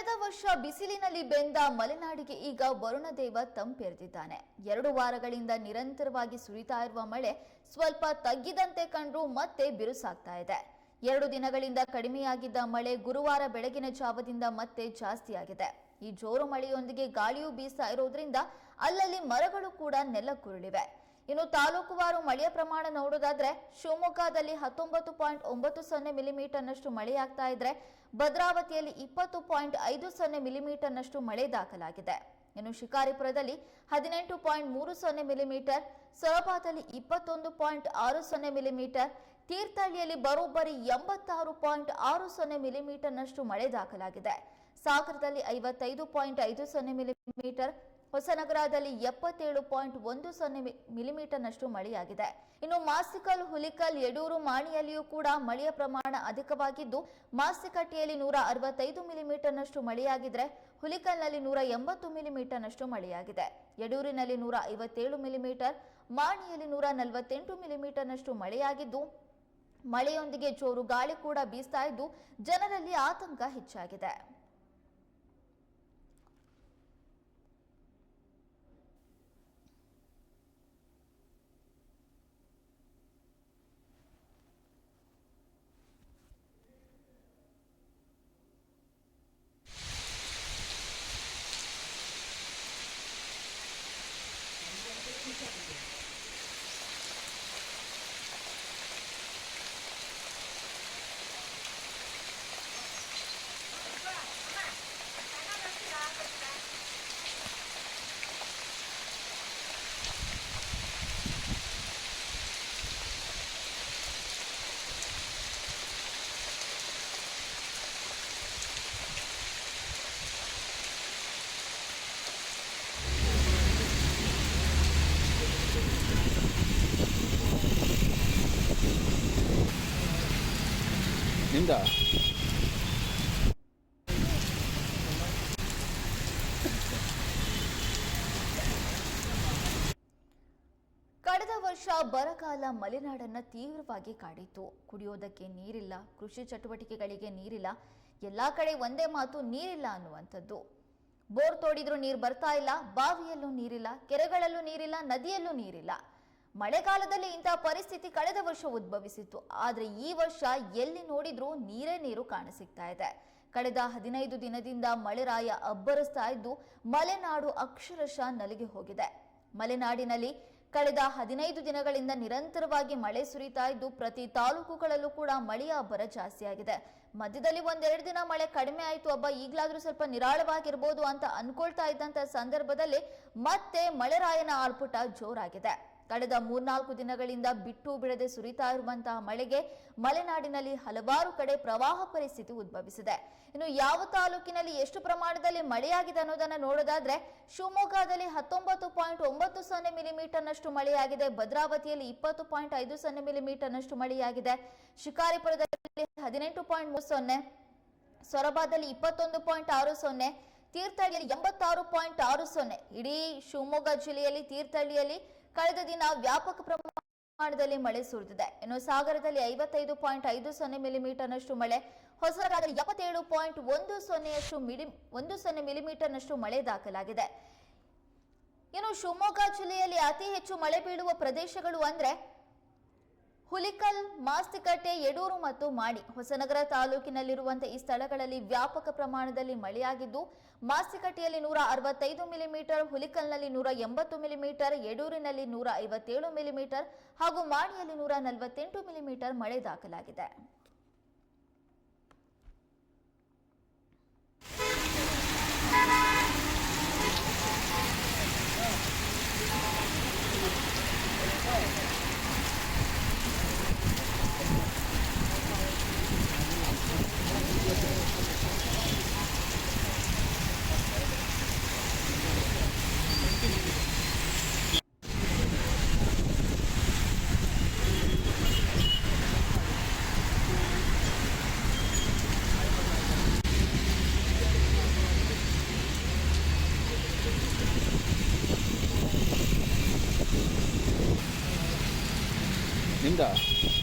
ಕಳೆದ ವರ್ಷ ಬಿಸಿಲಿನಲ್ಲಿ ಬೆಂದ ಮಲೆನಾಡಿಗೆ ಈಗ ವರುಣದೇವ ತಂಪೆರೆದಿದ್ದಾನೆ. ಎರಡು ವಾರಗಳಿಂದ ನಿರಂತರವಾಗಿ ಸುರಿತಾ ಇರುವ ಮಳೆ ಸ್ವಲ್ಪ ತಗ್ಗಿದಂತೆ ಕಂಡ್ರೂ ಮತ್ತೆ ಬಿರುಸಾಗ್ತಾ ಇದೆ. ಎರಡು ದಿನಗಳಿಂದ ಕಡಿಮೆಯಾಗಿದ್ದ ಮಳೆ ಗುರುವಾರ ಬೆಳಗಿನ ಜಾವದಿಂದ ಮತ್ತೆ ಜಾಸ್ತಿಯಾಗಿದೆ. ಈ ಜೋರು ಮಳೆಯೊಂದಿಗೆ ಗಾಳಿಯೂ ಬೀಸ್ತಾ ಇರೋದ್ರಿಂದ ಅಲ್ಲಲ್ಲಿ ಮರಗಳು ಕೂಡ ನೆಲಕ್ಕುರುಳಿವೆ. ಇನ್ನು ತಾಲೂಕುವಾರು ಮಳೆಯ ಪ್ರಮಾಣ ನೋಡೋದಾದ್ರೆ ಶಿವಮೊಗ್ಗದಲ್ಲಿ ಹತ್ತೊಂಬತ್ತು ಪಾಯಿಂಟ್ ಒಂಬತ್ತು ಸೊನ್ನೆ ಮಿಲಿಮೀಟರ್ನಷ್ಟು ಮಳೆಯಾಗ್ತಾ ಇದ್ರೆ ಭದ್ರಾವತಿಯಲ್ಲಿ ಇಪ್ಪತ್ತು ಪಾಯಿಂಟ್ ಐದು ಸೊನ್ನೆ ಮಿಲಿಮೀಟರ್ನಷ್ಟು ಮಳೆ ದಾಖಲಾಗಿದೆ. ಇನ್ನು ಶಿಕಾರಿಪುರದಲ್ಲಿ ಹದಿನೆಂಟು ಪಾಯಿಂಟ್ ಮೂರು ಸೊನ್ನೆ ಮಿಲಿಮೀಟರ್, ಸೊರಬಾದಲ್ಲಿ ಇಪ್ಪತ್ತೊಂದು ಪಾಯಿಂಟ್ ಆರು ಸೊನ್ನೆ ಮಿಲಿಮೀಟರ್, ತೀರ್ಥಹಳ್ಳಿಯಲ್ಲಿ ಬರೋಬ್ಬರಿ ಎಂಬತ್ತಾರು ಪಾಯಿಂಟ್ ಆರು ಸೊನ್ನೆ ಮಿಲಿಮೀಟರ್ನಷ್ಟು ಮಳೆ ದಾಖಲಾಗಿದೆ. ಸಾಗರದಲ್ಲಿ ಐವತ್ತೈದು ಪಾಯಿಂಟ್ ಐದು ಸೊನ್ನೆ ಮಿಲಿಮೀಟರ್ ಹೊಸನಗರದಲ್ಲಿ ಎಪ್ಪತ್ತೇಳು ಪಾಯಿಂಟ್ ಒಂದು ಸೊನ್ನೆ ಮಿಲಿಮೀಟರ್ನಷ್ಟು ಮಳೆಯಾಗಿದೆ. ಇನ್ನು ಮಾಸಿಕಲ್ ಹುಲಿಕಲ್ ಯಡೂರು ಮಾಣಿಯಲ್ಲಿಯೂ ಕೂಡ ಮಳೆಯ ಪ್ರಮಾಣ ಅಧಿಕವಾಗಿದ್ದು, ಮಾಸಿಕಟ್ಟೆಯಲ್ಲಿ ನೂರ ಅರವತ್ತೈದು ಮಿಲಿಮೀಟರ್ನಷ್ಟು ಮಳೆಯಾಗಿದ್ರೆ ಹುಲಿಕಲ್ನಲ್ಲಿ ನೂರ ಎಂಬತ್ತು ಮಿಲಿಮೀಟರ್ನಷ್ಟು ಮಳೆಯಾಗಿದೆ. ಯಡೂರಿನಲ್ಲಿ ನೂರ ಐವತ್ತೇಳು ಮಿಲಿಮೀಟರ್, ಮಾಣಿಯಲ್ಲಿ ನೂರ ನಲವತ್ತೆಂಟು ಮಿಲಿಮೀಟರ್ನಷ್ಟು ಮಳೆಯಾಗಿದ್ದು, ಮಳೆಯೊಂದಿಗೆ ಜೋರು ಗಾಳಿ ಕೂಡ ಬೀಸ್ತಾ ಇದ್ದು, ಜನರಲ್ಲಿ ಆತಂಕ ಹೆಚ್ಚಾಗಿದೆ. ನಿಂದ ಕಳೆದ ವರ್ಷ ಬರಗಾಲ ಮಲೆನಾಡನ್ನ ತೀವ್ರವಾಗಿ ಕಾಡಿತ್ತು. ಕುಡಿಯೋದಕ್ಕೆ ನೀರಿಲ್ಲ, ಕೃಷಿ ಚಟುವಟಿಕೆಗಳಿಗೆ ನೀರಿಲ್ಲ, ಎಲ್ಲಾ ಕಡೆ ಒಂದೇ ಮಾತು, ನೀರಿಲ್ಲ ಅನ್ನುವಂಥದ್ದು. ಬೋರ್ ತೋಡಿದ್ರು ನೀರು ಬರ್ತಾ ಇಲ್ಲ, ಬಾವಿಯಲ್ಲೂ ನೀರಿಲ್ಲ, ಕೆರೆಗಳಲ್ಲೂ ನೀರಿಲ್ಲ, ನದಿಯಲ್ಲೂ ನೀರಿಲ್ಲ. ಮಳೆಗಾಲದಲ್ಲಿ ಇಂತಹ ಪರಿಸ್ಥಿತಿ ಕಳೆದ ವರ್ಷ ಉದ್ಭವಿಸಿತ್ತು. ಆದರೆ ಈ ವರ್ಷ ಎಲ್ಲಿ ನೋಡಿದ್ರೂ ನೀರೇ ನೀರು ಕಾಣಸಿಗ್ತಾ ಇದೆ. ಕಳೆದ ಹದಿನೈದು ದಿನದಿಂದ ಮಳೆರಾಯ ಅಬ್ಬರಿಸ್ತಾ ಇದ್ದು ಮಲೆನಾಡು ಅಕ್ಷರಶಃ ನಲಿಗೆ ಹೋಗಿದೆ. ಮಲೆನಾಡಿನಲ್ಲಿ ಕಳೆದ ಹದಿನೈದು ದಿನಗಳಿಂದ ನಿರಂತರವಾಗಿ ಮಳೆ ಸುರಿತಾ ಇದ್ದು ಪ್ರತಿ ತಾಲೂಕುಗಳಲ್ಲೂ ಕೂಡ ಮಳೆಯ ಅಬ್ಬರ ಜಾಸ್ತಿಯಾಗಿದೆ. ಮಧ್ಯದಲ್ಲಿ ಒಂದೆರಡು ದಿನ ಮಳೆ ಕಡಿಮೆ ಆಯಿತು ಹಬ್ಬ ಈಗಲಾದರೂ ಸ್ವಲ್ಪ ನಿರಾಳವಾಗಿರ್ಬೋದು ಅಂತ ಅನ್ಕೊಳ್ತಾ ಇದ್ದಂಥ ಸಂದರ್ಭದಲ್ಲಿ ಮತ್ತೆ ಮಳೆರಾಯನ ಆರ್ಪುಟ ಜೋರಾಗಿದೆ. ಕಳೆದ ಮೂರ್ನಾಲ್ಕು ದಿನಗಳಿಂದ ಬಿಟ್ಟು ಬಿಡದೆ ಸುರಿತಾ ಇರುವಂತಹ ಮಳೆಗೆ ಮಲೆನಾಡಿನಲ್ಲಿ ಹಲವಾರು ಕಡೆ ಪ್ರವಾಹ ಪರಿಸ್ಥಿತಿ ಉದ್ಭವಿಸಿದೆ. ಇನ್ನು ಯಾವ ತಾಲೂಕಿನಲ್ಲಿ ಎಷ್ಟು ಪ್ರಮಾಣದಲ್ಲಿ ಮಳೆಯಾಗಿದೆ ಅನ್ನೋದನ್ನ ನೋಡೋದಾದ್ರೆ, ಶಿವಮೊಗ್ಗದಲ್ಲಿ ಹತ್ತೊಂಬತ್ತು ಪಾಯಿಂಟ್ ಒಂಬತ್ತು ಸೊನ್ನೆ ಮಿಲಿಮೀಟರ್ನಷ್ಟು ಮಳೆಯಾಗಿದೆ. ಭದ್ರಾವತಿಯಲ್ಲಿ ಇಪ್ಪತ್ತು ಪಾಯಿಂಟ್ ಐದು ಸೊನ್ನೆ ಮಿಲಿಮೀಟರ್ನಷ್ಟು ಮಳೆಯಾಗಿದೆ. ಶಿಕಾರಿಪುರದಲ್ಲಿ ಹದಿನೆಂಟು ಪಾಯಿಂಟ್ ಮೂರು ಸೊನ್ನೆ, ಸೊರಬಾದಲ್ಲಿ ಇಪ್ಪತ್ತೊಂದು ಪಾಯಿಂಟ್ ಆರು ಸೊನ್ನೆ, ತೀರ್ಥಹಳ್ಳಿಯಲ್ಲಿ ಎಂಬತ್ತಾರು ಪಾಯಿಂಟ್ ಆರು ಸೊನ್ನೆ. ಇಡೀ ಶಿವಮೊಗ್ಗ ಜಿಲ್ಲೆಯಲ್ಲಿ ತೀರ್ಥಹಳ್ಳಿಯಲ್ಲಿ ಕಳೆದ ದಿನ ವ್ಯಾಪಕ ಪ್ರಮಾಣದಲ್ಲಿ ಮಳೆ ಸುರಿದಿದೆ. ಇನ್ನು ಸಾಗರದಲ್ಲಿ ಐವತ್ತೈದು ಪಾಯಿಂಟ್ ಐದು ಸೊನ್ನೆ ಮಿಲಿಮೀಟರ್ನಷ್ಟು ಮಳೆ. ಹೊಸನಗರದಲ್ಲಿ ಎಪ್ಪತ್ತೇಳು ಪಾಯಿಂಟ್ ಒಂದು ಸೊನ್ನೆಯಷ್ಟು ಮಿಲಿ, ಒಂದು ಸೊನ್ನೆ ಮಿಲಿಮೀಟರ್ನಷ್ಟು ಮಳೆ ದಾಖಲಾಗಿದೆ. ಇನ್ನು ಶಿವಮೊಗ್ಗ ಜಿಲ್ಲೆಯಲ್ಲಿ ಅತಿ ಹೆಚ್ಚು ಮಳೆ ಬೀಳುವ ಪ್ರದೇಶಗಳು ಅಂದ್ರೆ ಹುಲಿಕಲ್, ಮಾಸ್ತಿಕಟ್ಟೆ ಯಡೂರು ಮತ್ತು ಮಾಡಿ ಹೊಸನಗರ ತಾಲೂಕಿನಲ್ಲಿರುವಂತಹ ಈ ಸ್ಥಳಗಳಲ್ಲಿ ವ್ಯಾಪಕ ಪ್ರಮಾಣದಲ್ಲಿ ಮಳೆಯಾಗಿದ್ದು, ಮಾಸ್ತಿಕಟ್ಟೆಯಲ್ಲಿ ನೂರ ಅರವತ್ತೈದು ಮಿಲಿಮೀಟರ್, ಹುಲಿಕಲ್ನಲ್ಲಿ ನೂರ ಎಂಬತ್ತು ಮಿಲಿಮೀಟರ್ ಯಡೂರಿನಲ್ಲಿ ನೂರ ಐವತ್ತೇಳು ಮಿಲಿಮೀಟರ್ ಹಾಗೂ ಮಾಡಿಯಲ್ಲಿ ನೂರ ನಲವತ್ತೆಂಟು ಮಿಲಿಮೀಟರ್ ಮಳೆ ದಾಖಲಾಗಿದೆ. da.